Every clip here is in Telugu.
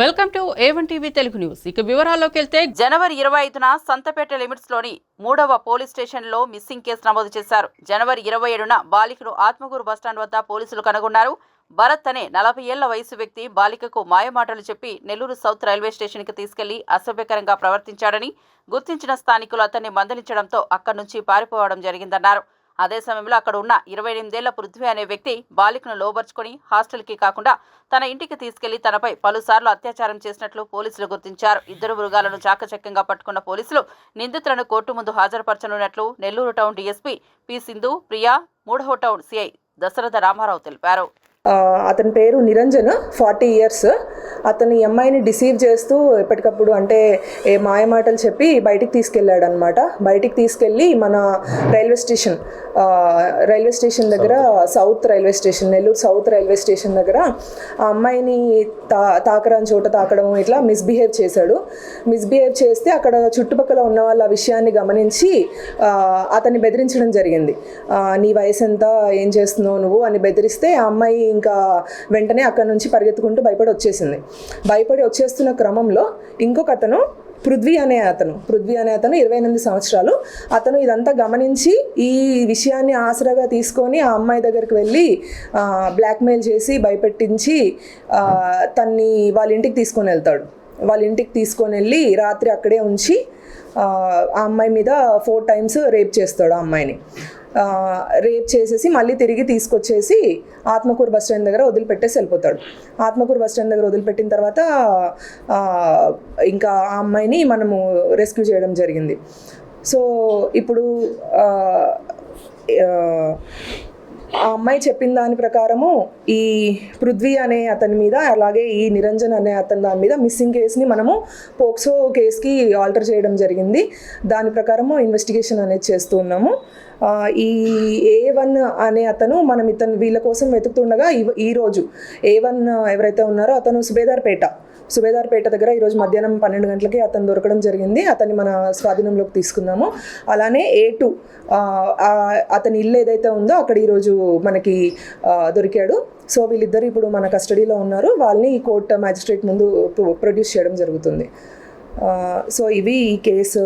Welcome to A one TV Telugu news ఇక వివరాల్లోకి వెళ్తే జనవరి ఇరవై ఐదున సంతపేట లిమిట్స్లోని మూడవ పోలీస్ స్టేషన్లో మిస్సింగ్ కేసు నమోదు చేశారు. జనవరి ఇరవై ఏడున బాలికను ఆత్మకూరు బస్టాండ్ వద్ద పోలీసులు కనుగొన్నారు. భరత్ అనే నలభై ఏళ్ళ వయసు వ్యక్తి బాలికకు మాయమాటలు చెప్పి నెల్లూరు సౌత్ రైల్వే స్టేషన్కి తీసుకెళ్ళి అసభ్యకరంగా ప్రవర్తించాడని గుర్తించిన స్థానికులు అతన్ని మందలించడంతో అక్కడి నుంచి పారిపోవడం జరిగిందన్నారు. అదే సమయంలో అక్కడ ఉన్న ఇరవై ఎనిమిదేళ్ళ పృథ్వీ అనే వ్యక్తి బాలికను లోబర్చుకొని హాస్టల్కి కాకుండా తన ఇంటికి తీసుకెళ్ళి తనపై పలుసార్లు అత్యాచారం చేసినట్లు పోలీసులు గుర్తించారు. ఇద్దరు మృగాలను చాకచక్యంగా పట్టుకున్న పోలీసులు నిందితులను కోర్టు ముందు హాజరుపరచనున్నట్లు Nellore town DSP P Sindhu Priya మూడవ టౌన్ సిఐ దశరథ రామారావు తెలిపారు. అతని పేరు నిరంజన్ ఫార్టీ ఇయర్స్. అతను ఈ అమ్మాయిని డిసీవ్ చేస్తూ ఎప్పటికప్పుడు అంటే ఏ మాయమాటలు చెప్పి బయటికి తీసుకెళ్ళాడు అనమాట బయటికి తీసుకెళ్ళి మన రైల్వే స్టేషన్ రైల్వే స్టేషన్ దగ్గర south. Railway station Nellore south railway station దగ్గర ఆ అమ్మాయిని తా తాకరాని చోట తాకడం ఇట్లా మిస్బిహేవ్ చేశాడు. మిస్బిహేవ్ చేస్తే అక్కడ చుట్టుపక్కల ఉన్న వాళ్ళ ఆ విషయాన్ని గమనించి అతన్ని బెదిరించడం జరిగింది. నీ వయసు ఎంత ఏం చేస్తున్నావు నువ్వు? అని బెదిరిస్తే ఆ అమ్మాయి ఇంకా వెంటనే అక్కడ నుంచి పరిగెత్తుకుంటూ భయపడి వచ్చేసింది. భయపడి వచ్చేస్తున్న క్రమంలో ఇంకొక అతను పృథ్వీ అనే అతను పృథ్వీ అనే అతను ఇరవై ఎనిమిది సంవత్సరాలు. అతను ఇదంతా గమనించి ఈ విషయాన్ని ఆసరాగా తీసుకొని ఆ అమ్మాయి దగ్గరికి వెళ్ళి బ్లాక్మెయిల్ చేసి భయపెట్టించి తన్ని వాళ్ళ ఇంటికి తీసుకొని వెళ్తాడు. వాళ్ళ ఇంటికి తీసుకొని వెళ్ళి రాత్రి అక్కడే ఉంచి ఆ అమ్మాయి మీద ఫోర్ టైమ్స్ రేప్ చేస్తాడు ఆ అమ్మాయిని. రేప్ చేసేసి మళ్ళీ తిరిగి తీసుకొచ్చేసి ఆత్మకూరు బస్ స్టాండ్ దగ్గర వదిలిపెట్టేసి వెళ్ళిపోతాడు. ఆత్మకూరు బస్ స్టాండ్ దగ్గర వదిలిపెట్టిన తర్వాత ఇంకా ఆ అమ్మాయిని మనము రెస్క్యూ చేయడం జరిగింది. సో ఇప్పుడు ఆ, అమ్మాయి చెప్పిన దాని ప్రకారము ఈ పృథ్వీ అనే అతని మీద అలాగే ఈ నిరంజన్ అనే అతని దాని మీద మిస్సింగ్ కేసుని మనము పోక్సో కేసుకి ఆల్టర్ చేయడం జరిగింది. దాని ప్రకారము ఇన్వెస్టిగేషన్ అనేది చేస్తూ ఉన్నాము. ఈ ఏ వన్ అనే అతను మనం ఇతను వీళ్ళ కోసం వెతుకుతుండగా ఈ- ఈ రోజు ఏ వన్ ఎవరైతే ఉన్నారో అతను సుబేదార్పేట సుబేదార్పేట దగ్గర ఈరోజు మధ్యాహ్నం పన్నెండు గంటలకి అతను దొరకడం జరిగింది. అతన్ని మన స్వాధీనంలోకి తీసుకున్నాము అలానే ఏ టూ అతని ఇల్లు ఏదైతే ఉందో అక్కడ ఈరోజు మనకి దొరికాడు. సో వీళ్ళిద్దరు ఇప్పుడు మన కస్టడీలో ఉన్నారు. వాళ్ళని ఈ కోర్ట్ మ్యాజిస్ట్రేట్ ముందు ప్రొ- ప్రొడ్యూస్ చేయడం జరుగుతుంది. సో ఇవి ఈ కేసు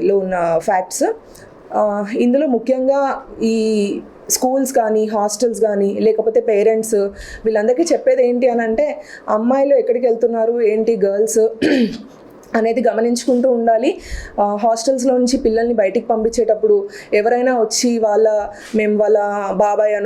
లో ఉన్న ఫ్యాక్ట్స్. ఇందులో ముఖ్యంగా ఈ స్కూల్స్ కానీ హాస్టల్స్ కానీ లేకపోతే పేరెంట్స్ వీళ్ళందరికీ చెప్పేది ఏంటి అని అంటే అమ్మాయిలు ఎక్కడికి వెళ్తున్నారు ఏంటి గర్ల్స్ అనేది గమనించుకుంటూ ఉండాలి. హాస్టల్స్లో నుంచి పిల్లల్ని బయటికి పంపించేటప్పుడు ఎవరైనా వచ్చి వాళ్ళ మేము వాళ్ళ బాబాయ్ అని